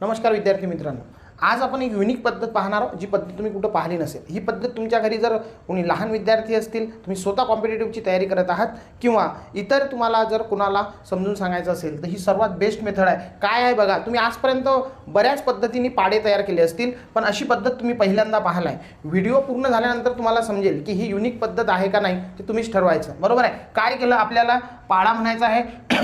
नमस्कार विद्यार्थी मित्रांनो. आज आपण एक युनिक पद्धत पाहणार आहोत जी पद्धत तुम्ही कुठं पाहिली नसेल. ही पद्धत तुमच्या घरी जर कोणी लहान विद्यार्थी असतील तुम्ही स्वतः कॉम्पिटेटिव्हची तयारी करत आहात किंवा इतर तुम्हाला जर कुणाला समजून सांगायचं असेल तर ही सर्वात बेस्ट मेथड आहे. काय आहे बघा तुम्ही आजपर्यंत बऱ्याच पद्धतीने पाडे तयार केले असतील पण अशी पद्धत तुम्ही पहिल्यांदा पाहिला आहे व्हिडिओ पूर्ण झाल्यानंतर तुम्हाला समजेल की ही युनिक पद्धत आहे का नाही ते तुम्हीच ठरवायचं. बरोबर आहे? काय केलं आपल्याला? पाडा म्हणायचा आहे.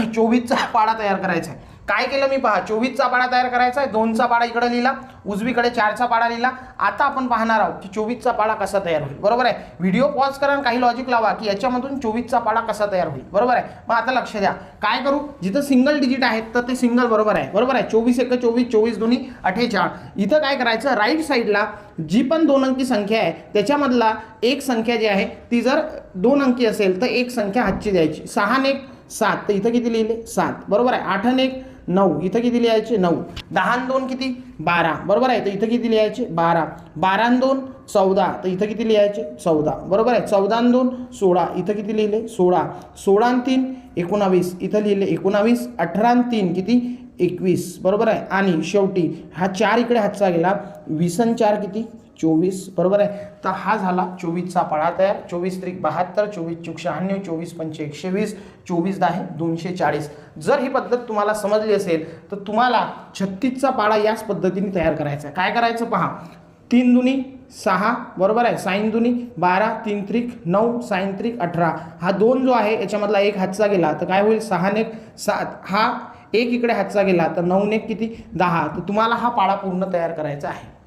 चोवीसचा पाडा तयार करायचा आहे. काय केलं मी? पहा चोवीसचा पाडा तयार करायचा आहे दोनचा पाडा इकडे लिहिला उजवीकडे चारचा पाडा लिहिला. आता आपण पाहणार आहोत की चोवीसचा पाडा कसा तयार होईल. बरोबर आहे? व्हिडिओ पॉज करा आणि काही लॉजिक लावा की याच्यामधून चोवीसचा पाडा कसा तयार होईल. बरोबर आहे? मग आता लक्ष द्या. काय करू? जिथं सिंगल डिजिट आहेत तर ते सिंगल बरोबर आहे. बरोबर आहे? चोवीस एक चोवीस चोवीस दोन्ही अठ्ठेचाळ इथं काय करायचं? राईट साईडला जी पण दोन अंकी संख्या आहे त्याच्यामधला एक संख्या जी आहे ती जर दोन अंकी असेल तर एक संख्या हातची द्यायची. सहा आणि सात. तर इथं किती लिहिले? सात. बरोबर आहे. आठ आणि एक नऊ. इथं किती लिहायचे? नऊ. दहा दोन किती? बारा. बरोबर आहे. तर इथं किती लिहायचे? बारा. बारा दोन चौदा. तर इथं किती लिहायचे? चौदा. बरोबर आहे. चौदा दोन सोळा. इथं किती लिहिले? सोळा. सोळा तीन एकोणावीस. इथं लिहिले एकोणावीस अठरा तीन. किती? एकवीस बरोबर आहे? आणि शेवटी हा चार इकडे हातचा गेला. विसन चार किती? चोवीस बरोबर आहे? तर हा झाला चोवीसचा पाळा तयार. चोवीस त्रिक बहात्तर चोवीस चुक शहाण्णव चोवीस पंचे एकशे वीस चोवीस दहा दोनशे चाळीस. जर ही पद्धत तुम्हाला समजली असेल तर तुम्हाला छत्तीसचा पाळा याच पद्धतीने तयार करायचा आहे. काय करायचं पहा? तीन दुनी सहा बरोबर आहे? साईन दुनी बारा तीन त्रिक नऊ साईन त्रिक अठरा. हा दोन जो आहे याच्यामधला एक हातचा गेला. तर काय होईल? सहा नेक सात. हा एक इकडे हातचा गेला तर नऊ एक किती? दहा. तर तुम्हाला हा पाळा पूर्ण तयार करायचा आहे.